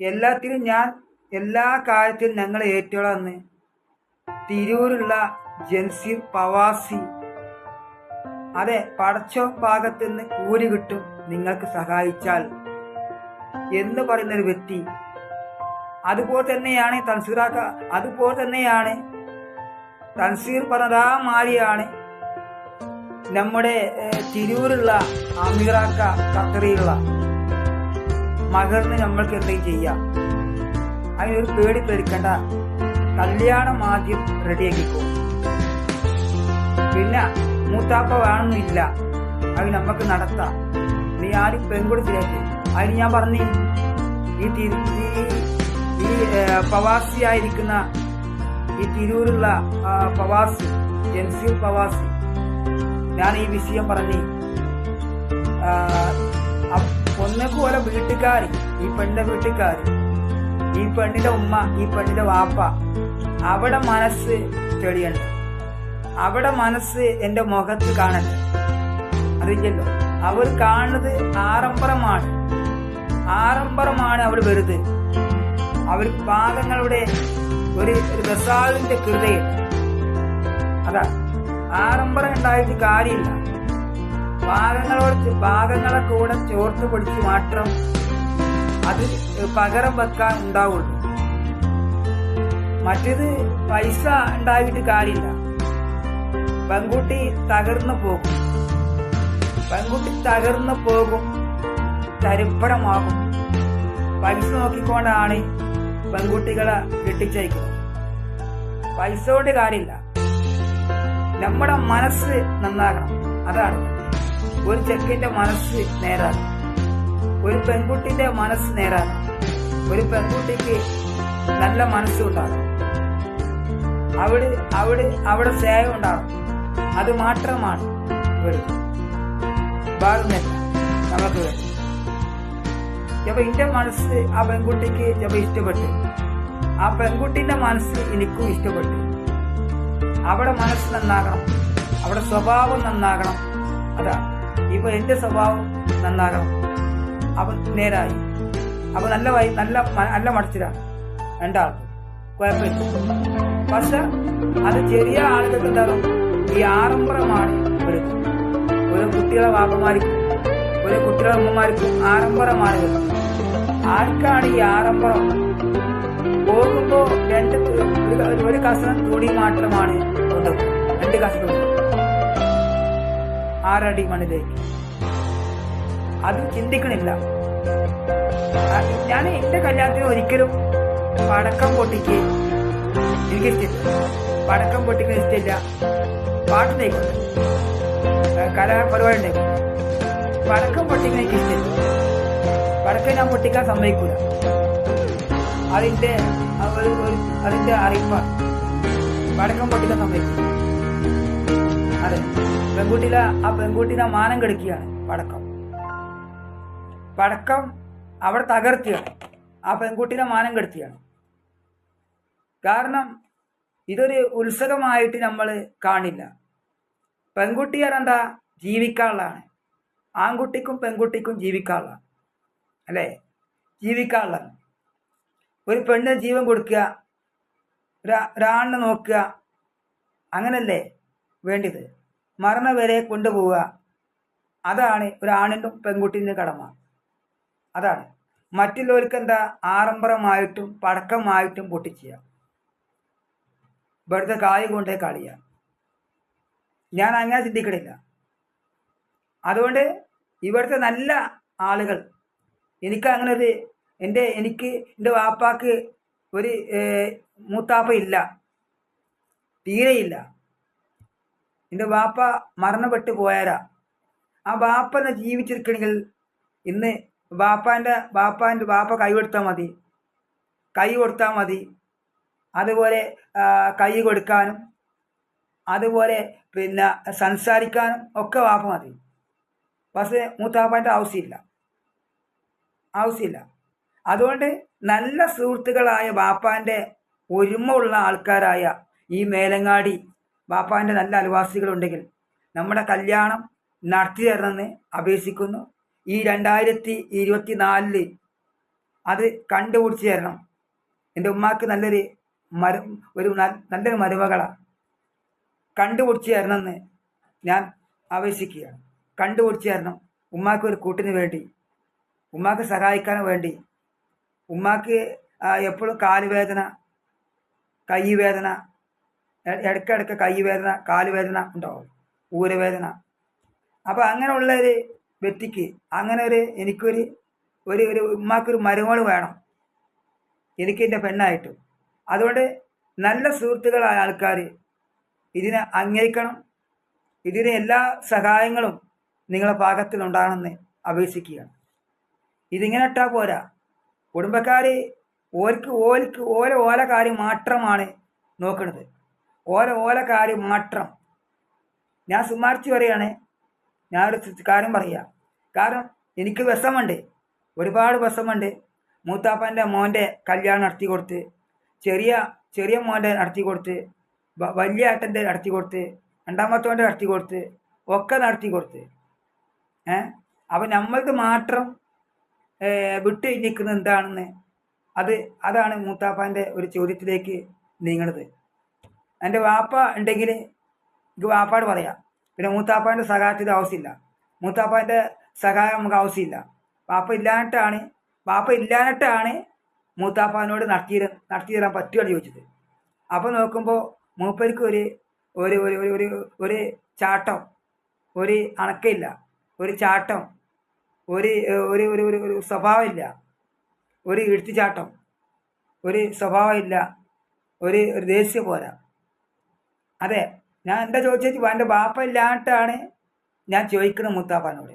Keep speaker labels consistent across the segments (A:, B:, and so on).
A: എല്ലാത്തിനും ഞാൻ എല്ലാ കാര്യത്തിലും ഞങ്ങൾ ഏറ്റോളന്ന് തിരൂരുള്ള ജൻസീർ പവാസി. അതെ പടച്ചോ ഭാഗത്ത് നിന്ന് കൂലി കിട്ടും നിങ്ങൾക്ക് സഹായിച്ചാൽ എന്ന് പറയുന്ന ഒരു വ്യക്തി. അതുപോലെ തന്നെയാണ് തൻസീറാക്ക അതുപോലെ തന്നെയാണ് തൻസീർ പറഞ്ഞതാ മാരിയാണ് നമ്മുടെ തിരൂരുള്ള അമീറാക്ക ഖത്തറിലുള്ള. മകറിന് നമ്മൾക്ക് എന്തെങ്കിലും ചെയ്യാം. അതിനൊരു പേടി പേടിക്കണ്ട. കല്യാണം ആദ്യം റെഡിയാക്കിക്കോ പിന്നെ മൂത്താപ്പ വേണമെന്നില്ല അത് നമുക്ക് നടത്താം. നീ ആരും പെൺകുടി ശരിയാക്കി അതിന് ഞാൻ പറഞ്ഞു ഈ തിരു ഈ- പവാസി ആയിരിക്കുന്ന ഈ തിരൂരുള്ള പവാസി പ്രവാസി പവാസി ഞാൻ ഈ വിഷയം പറഞ്ഞു ഒന്നൊക്കെ പോലെ വീട്ടുകാർ ഈ പെണ്ണിന്റെ വീട്ടുകാർ ഈ പെണ്ണിന്റെ ഉമ്മ ഈ പെണ്ണിന്റെ വാപ്പ അവിടെ മനസ്സ് തെളിയണ്ട അവിടെ മനസ്സ് എന്റെ മുഖത്ത് കാണണ്ട അറിയില്ലല്ലോ? അവർ കാണുന്നത് ആറമ്പറമാണ് ആറമ്പറമാണ് അവർ വെറുതെ അവർ പാദങ്ങളുടെ ഒരു ഒരു കൃതയിൽ. അതാ. ആറമ്പറം ഉണ്ടായിട്ട് കാര്യമില്ല. ഭാഗങ്ങളോട് ഭാഗങ്ങളെ കൂടെ ചോർത്ത് പിടിച്ച് മാത്രം അത് പകരം വെക്കാൻ ഉണ്ടാവുള്ളൂ. മറ്റേത് പൈസ ഉണ്ടായിട്ട് കാര്യമില്ല. പെൺകുട്ടി തകർന്നു പോകും. പെൺകുട്ടി തകർന്നു പോകും. തരിപ്പണമാകും. പൈസ നോക്കിക്കൊണ്ടാണ് പെൺകുട്ടികളെ കെട്ടിച്ചയക്കുന്നത്. പൈസ കൊണ്ട് കാര്യമില്ല. നമ്മുടെ മനസ്സ് നന്നാകണം. അതാണ്. ഒരു ചെക്കന്റെ മനസ്സ് നേരാണ്. ഒരു പെൺകുട്ടിന്റെ മനസ്സ് നേരാണ്. ഒരു പെൺകുട്ടിക്ക് നല്ല മനസ്സുണ്ടാകും അവിടെ അവിടെ അവിടെ സ്നേഹം ഉണ്ടാകും അത് മാത്രമാണ് ഭാഗമല്ല നമുക്ക് വേണ്ടി. എന്റെ മനസ്സ് ആ പെൺകുട്ടിക്ക് ചിലപ്പോ ഇഷ്ടപ്പെട്ടു. ആ പെൺകുട്ടിന്റെ മനസ്സ് എനിക്കും ഇഷ്ടപ്പെട്ടു. അവിടെ മനസ്സ് നന്നാകണം. അവിടെ സ്വഭാവം നന്നാകണം. അതാ ഇപ്പൊ എന്റെ സ്വഭാവം നന്നാകണം. അവൻ നേരായി. അപ്പൊ നല്ല വൈ നല്ല നല്ല മടച്ചിലാണ് രണ്ടാൾക്കും കുഴപ്പമില്ല. പക്ഷെ അത് ചെറിയ ആളുകൾക്ക് എന്താകും? ഈ ആഡംബരമാണ് വരുന്നത്. ഒരു കുട്ടികളെ വാപ്പമാർക്കും ഒരു കുട്ടികളെ അമ്മമാർക്കും ആഡംബരമാണ് വരുന്നത്. ആർക്കാണ് ഈ ആഡംബരം? പോകുമ്പോ രണ്ട് ഒരു കസനം തുണി മാത്രമാണ് കൊണ്ടുപോകും രണ്ട് കസനം ആറടി മണ്ണിലേക്ക് അത് ചിന്തിക്കണില്ല. ഞാൻ എന്റെ കല്യാണത്തിന് ഒരിക്കലും പടക്കം പൊട്ടിക്ക് എനിക്ക് ഇഷ്ടമില്ല പടക്കം പൊട്ടിക്കാൻ ഇഷ്ടമില്ല പാട്ട് തേക്കുണ്ട് കലാപരിപാടി ഉണ്ടായിക്കോട്ടെ പടക്കം പൊട്ടിക്കുന്ന എനിക്ക് ഇഷ്ടമില്ല പടക്കം ഞാൻ പൊട്ടിക്കാൻ സമ്മതിക്കൂല. അതിന്റെ അതിന്റെ അറിയിപ്പാണ്. പടക്കം പൊട്ടിക്കാൻ സമ്മതിക്കും അതെ പെൺകുട്ടിയിലെ ആ പെൺകുട്ടിയുടെ മാനം കെടുക്കുകയാണ് പടക്കം. പടക്കം അവിടെ തകർത്തിയാണ് ആ പെൺകുട്ടിയുടെ മാനം കെടുത്തിയാണ് കാരണം ഇതൊരു ഉത്സവമായിട്ട് നമ്മൾ കാണില്ല. പെൺകുട്ടിയാണ് എന്താ ജീവിക്കാനുള്ളതാണ്. ആൺകുട്ടിക്കും പെൺകുട്ടിക്കും ജീവിക്കാനുള്ളതാണ്. അല്ലേ? ജീവിക്കാനുള്ളതാണ്. ഒരു പെണ്ണിന് ജീവൻ കൊടുക്കുക ഒരാളിനെ നോക്കുക അങ്ങനല്ലേ വേണ്ടത്? മരണം വരെ കൊണ്ടുപോവുക. അതാണ് ഒരാണിന്റെ പെൺകുട്ടീന്റെ കടമ. അതാണ്. മറ്റുള്ളവർക്ക് എന്താ ആഡംബരമായിട്ടും പടക്കമായിട്ടും പൊട്ടിച്ചുക ഇവിടുത്തെ കായ് കൊണ്ടേ കളിയ ഞാൻ അങ്ങനെ ചിന്തിക്കണില്ല. അതുകൊണ്ട് ഇവിടുത്തെ നല്ല ആളുകൾ എനിക്ക് അങ്ങനെ ഒരു എന്റെ എനിക്ക് എന്റെ വാപ്പാക്ക് ഒരു മൂത്താപ്പ ഇല്ല. തീരെയില്ല എന്റെ വാപ്പ മരണപ്പെട്ട് പോയാരാ? ആ വാപ്പ എന്നെ ജീവിച്ചിരിക്കണമെങ്കിൽ ഇന്ന് വാപ്പാന്റെ വാപ്പാന്റെ വാപ്പ കൈ കൊടുത്താൽ മതി. കൈ കൊടുത്താൽ മതി. അതുപോലെ കൈ കൊടുക്കാനും അതുപോലെ പിന്നെ സംസാരിക്കാനും ഒക്കെ വാപ്പ മതി. പക്ഷേ മൂത്താപ്പാന്റെ ആവശ്യമില്ല. ആവശ്യമില്ല. അതുകൊണ്ട് നല്ല സുഹൃത്തുക്കളായ വാപ്പാന്റെ ഒരുമ ഉള്ള ആൾക്കാരായ ഈ മേലങ്ങാടി ബാപ്പാന്റെ നല്ല അലുവാസികളുണ്ടെങ്കിൽ നമ്മുടെ കല്യാണം നടത്തി തരണമെന്ന് അപേക്ഷിക്കുന്നു. ഈ രണ്ടായിരത്തി ഇരുപത്തി നാലിൽ അത് കണ്ടുപിടിച്ച് തരണം. എന്റെ ഉമ്മാക്ക് നല്ലൊരു മരു ഒരു നല്ലൊരു മരുമകളാണ് കണ്ടുപിടിച്ച് തരണമെന്ന് ഞാൻ ആവേശിക്കുകയാണ് കണ്ടുപിടിച്ച് തരണം. ഉമ്മാക്ക് ഒരു കൂട്ടിന് വേണ്ടി ഉമ്മാക്ക് സഹായിക്കാൻ വേണ്ടി ഉമ്മാക്ക് എപ്പോഴും കാലുവേദന കൈവേദന ഇ- ഇടയ്ക്കിടയ്ക്ക് കൈ വേദന കാൽ വേദന ഉണ്ടാവും ഊരവേദന. അപ്പോൾ അങ്ങനെയുള്ള ഒരു വ്യക്തിക്ക് അങ്ങനെ ഒരു എനിക്കൊരു ഒരു ഒരു ഉമ്മാക്കൊരു മരുമോൾ വേണം. എനിക്ക് എന്റെ പെണ്ണായിട്ട്. അതുകൊണ്ട് നല്ല സുഹൃത്തുക്കളായ ആൾക്കാർ ഇതിനെ അംഗീകരിക്കണം. ഇതിന് എല്ലാ സഹായങ്ങളും നിങ്ങളുടെ പാകത്തിലുണ്ടാകണമെന്ന് അപേക്ഷിക്കുകയാണ്. ഇതിങ്ങനെ ഇട്ടാൽ പോരാ. കുടുംബക്കാർ ഓർക്ക് ഓൽക്ക് ഓല ഓല കാര്യം മാത്രമാണ് നോക്കുന്നത് ഓല ഓല കാര്യം മാത്രം. ഞാൻ സുമാരിച്ച് പറയുകയാണ് ഞാനൊരു കാര്യം പറയുക കാരണം എനിക്ക് വിഷമുണ്ട് ഒരുപാട് വിഷമുണ്ട് മൂത്താപ്പന്റെ മോന്റെ കല്യാണം നടത്തി കൊടുത്ത് ചെറിയ ചെറിയ മോന്റെ നടത്തി കൊടുത്ത് വലിയ ഏട്ടന്റെ നടത്തി കൊടുത്ത് രണ്ടാമത്തോന്റെ നടത്തി കൊടുത്ത് ഒക്കെ നടത്തി കൊടുത്ത്. ഏ? അപ്പം നമ്മൾക്ക് മാത്രം വിട്ട് നിൽക്കുന്നത് എന്താണെന്ന് അത് അതാണ് മൂത്താപ്പാന്റെ ഒരു ചോദ്യത്തിലേക്ക് നീങ്ങണത്. എന്റെ വാപ്പ ഉണ്ടെങ്കിൽ എനിക്ക് വാപ്പാട് പറയാം. പിന്നെ മൂത്താപ്പാന്റെ സഹായത്തിന് ആവശ്യമില്ല. മൂത്താപ്പാന്റെ സഹായം നമുക്ക് ആവശ്യമില്ല. വാപ്പ ഇല്ലാഞ്ഞിട്ടാണ് വാപ്പ ഇല്ലാഞ്ഞിട്ടാണ് മൂത്താപ്പാനോട് നടത്തി നടത്തി തരാൻ പറ്റുകയാണ് ചോദിച്ചത്. അപ്പോൾ നോക്കുമ്പോൾ മൂപ്പർക്ക് ഒരു ഒരു ഒരു ഒരു ഒരു ചാട്ടം ഒരു അണക്കയില്ല ഒരു ചാട്ടം ഒരു ഒരു ഒരു ഒരു ഒരു സ്വഭാവമില്ല ഒരു ഇഴുത്തിച്ചാട്ടം ഒരു സ്വഭാവമില്ല ഒരു ഒരു ദേശീയ പോരാ അതെ ഞാൻ എന്താ ചോദിച്ചാൽ എന്റെ ബാപ്പ ഇല്ലാണ്ടാണ് ഞാൻ ചോദിക്കുന്നത് മുത്താപ്പാനോട്.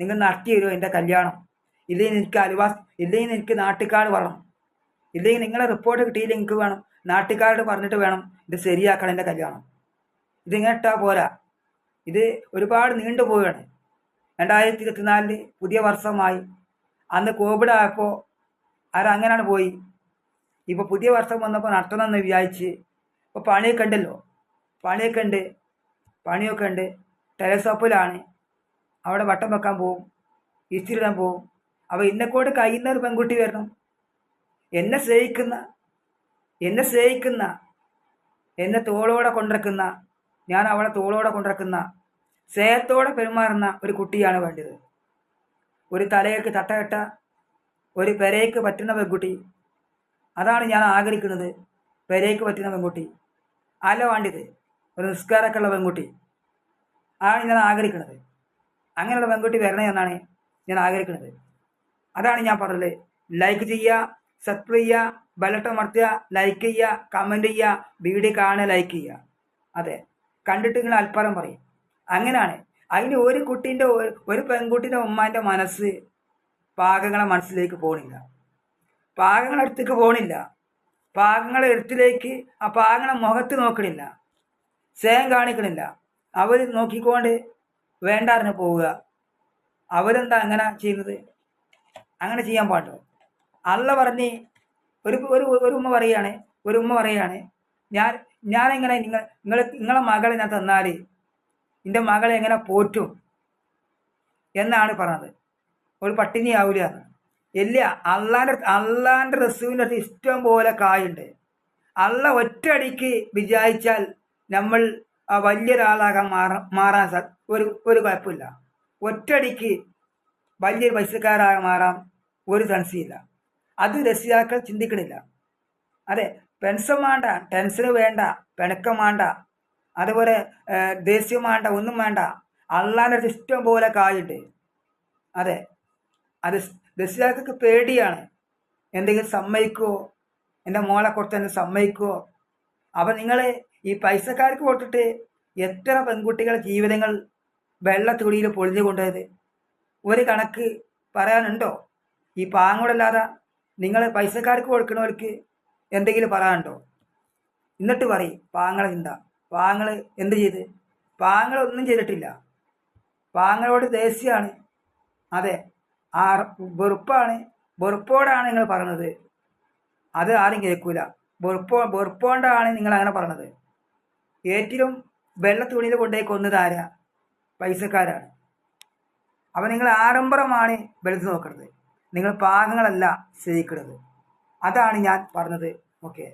A: നിങ്ങൾ നടത്തി തരുമോ എന്റെ കല്യാണം? ഇല്ലെങ്കിൽ എനിക്ക് അലുവാസ് ഇല്ലെങ്കിൽ എനിക്ക് നാട്ടുകാർ വരണം ഇല്ലെങ്കിൽ നിങ്ങളെ റിപ്പോർട്ട് കിട്ടിയില്ല എനിക്ക് വേണം. നാട്ടുകാരോട് പറഞ്ഞിട്ട് വേണം ഇത് ശരിയാക്കണം എന്റെ കല്യാണം. ഇതിങ്ങനെ ഇട്ടാൽ പോരാ. ഇത് ഒരുപാട് നീണ്ടു പോവുകയാണ്. രണ്ടായിരത്തി ഇരുപത്തിനാലിൽ പുതിയ വർഷമായി. അന്ന് കോവിഡ് ആയപ്പോൾ അവരങ്ങനെയാണ് പോയി. ഇപ്പോൾ പുതിയ വർഷം വന്നപ്പോൾ നടത്തണമെന്ന് വിചാരിച്ച്. ഇപ്പോൾ പണിയൊക്കെ ഉണ്ടല്ലോ. പണിയൊക്കെ ഉണ്ട്. പണിയൊക്കെ ഉണ്ട്. ടെലസോപ്പിലാണ് അവിടെ വട്ടം വെക്കാൻ പോവും. ഇസ്തിരി ഇടാൻ പോവും. അപ്പോൾ ഇന്നെക്കോട്ട് കഴിയുന്ന ഒരു പെൺകുട്ടി വരണം. എന്നെ സ്നേഹിക്കുന്ന എന്നെ സ്നേഹിക്കുന്ന എന്നെ തോളോടെ കൊണ്ടിറക്കുന്ന ഞാൻ അവളെ തോളോടെ കൊണ്ടിറക്കുന്ന സ്നേഹത്തോടെ പെരുമാറുന്ന ഒരു കുട്ടിയാണ് വേണ്ടത്. ഒരു തലയ്ക്ക് തട്ടകെട്ട ഒരു പെരയ്ക്ക് പറ്റുന്ന പെൺകുട്ടി. അതാണ് ഞാൻ ആഗ്രഹിക്കുന്നത്. പെരയ്ക്ക് പറ്റുന്ന പെൺകുട്ടി. അല്ല വേണ്ടത്. ഒരു നിസ്കാരമൊക്കെ ഉള്ള പെൺകുട്ടി. ആണ് ഞാൻ ആഗ്രഹിക്കുന്നത് അങ്ങനെയുള്ള പെൺകുട്ടി വരണേ എന്നാണ് ഞാൻ ആഗ്രഹിക്കുന്നത് അതാണ് ഞാൻ പറഞ്ഞത്. ലൈക്ക് ചെയ്യുക സബ്സ്ക്രൈബ് ചെയ്യുക ബലട്ടമർത്തുക ലൈക്ക് ചെയ്യുക കമന്റ് ചെയ്യുക വീഡിയോ കാണുക ലൈക്ക് ചെയ്യുക. അതെ. കണ്ടിട്ട് നിങ്ങൾ അൽപ്പരം പറയും. അങ്ങനെയാണ്. അതിന് ഒരു കുട്ടീന്റെ ഒരു പെൺകുട്ടീന്റെ ഉമ്മാന്റെ മനസ്സ് പാകങ്ങളെ മനസ്സിലേക്ക് പോകണില്ല പാകങ്ങളെ അടുത്തേക്ക് പോകണില്ല പാകങ്ങളെ എടുത്തിലേക്ക് ആ പാകങ്ങളെ മുഖത്ത് നോക്കണില്ല. സ്നേഹം കാണിക്കണില്ല. അവർ നോക്കിക്കൊണ്ട് വേണ്ടാറിന് പോവുക. അവരെന്താ അങ്ങനെ ചെയ്യുന്നത്? അങ്ങനെ ചെയ്യാൻ പാട്ടോ അല്ല പറഞ്ഞ് ഒരു ഒരു ഒരു ഉമ്മ പറയുകയാണ് ഒരു ഉമ്മ പറയുകയാണ് ഞാൻ ഞാനെങ്ങനെ നിങ്ങൾ നിങ്ങൾ നിങ്ങളെ മകളെ ഞാൻ തന്നാൽ എന്റെ മകളെ എങ്ങനെ പോറ്റും? എന്നാണ് പറഞ്ഞത്. ഒരു പട്ടിണി ആവില്ല എന്ന് ഇല്ല അള്ളാന്റെ അള്ളാന്റെ റസൂവിന്റെ അടുത്ത് ഇഷ്ടം പോലെ കായുണ്ട്. അള്ള ഒറ്റയടിക്ക് വിചാരിച്ചാൽ നമ്മൾ ആ വലിയൊരാളാകാൻ മാറാൻ മാറാൻ സാ ഒരു ഒരു കുഴപ്പമില്ല. ഒറ്റടിക്ക് വലിയൊരു പൈസക്കാരായി മാറാൻ ഒരു സംശയമില്ല അത് രക്ഷിതാക്കൾ ചിന്തിക്കണില്ല. അതെ പെൻഷൻ വേണ്ട ടെൻഷൻ വേണ്ട പിണക്കം വേണ്ട അതുപോലെ ദേഷ്യം വേണ്ട ഒന്നും വേണ്ട. അള്ളാന്റെ ഇഷ്ടം പോലെ കായുണ്ട് അതെ അത് രക്ഷിതാക്കൾക്ക് പേടിയാണ്. എന്തെങ്കിലും സമ്മതിക്കുമോ എന്റെ മോളെ കുറച്ച് എന്നെ സമ്മതിക്കുമോ അപ്പം നിങ്ങൾ ഈ പൈസക്കാർക്ക് കൊടുത്തിട്ട് എത്ര പെൺകുട്ടികളുടെ ജീവിതങ്ങൾ വെള്ളത്തുടിയിൽ പൊളിഞ്ഞു കൊണ്ടുപോയത്? ഒരു കണക്ക് പറയാനുണ്ടോ? ഈ പാങ്ങോടല്ലാതെ നിങ്ങൾ പൈസക്കാർക്ക് കൊടുക്കണവർക്ക് എന്തെങ്കിലും പറയാനുണ്ടോ? എന്നിട്ട് പറയും പാങ്ങളെ ചിന്ത. പാങ്ങൾ എന്ത് ചെയ്ത്? പാങ്ങൾ ഒന്നും ചെയ്തിട്ടില്ല. പാങ്ങളോട് ദേഷ്യമാണ്. അതെ ആ വെറുപ്പാണ്. വെറുപ്പോടാണ് നിങ്ങൾ പറഞ്ഞത്. അത് ആരും കേൾക്കൂല. വെറുപ്പോ വെറുപ്പോണ്ടാണ് നിങ്ങൾ അങ്ങനെ പറഞ്ഞത്. ഏറ്റവും വെള്ള തുണിയിൽ കൊണ്ടുപോയി കൊന്നത് ആരാ? പൈസക്കാരാണ്. അപ്പം നിങ്ങൾ ആഡംബരമാണ് വെളുത്ത് നോക്കുന്നത് നിങ്ങൾ പാകങ്ങളല്ല സ്വീകരിക്കുന്നത് അതാണ് ഞാൻ പറഞ്ഞത്. ഓക്കെ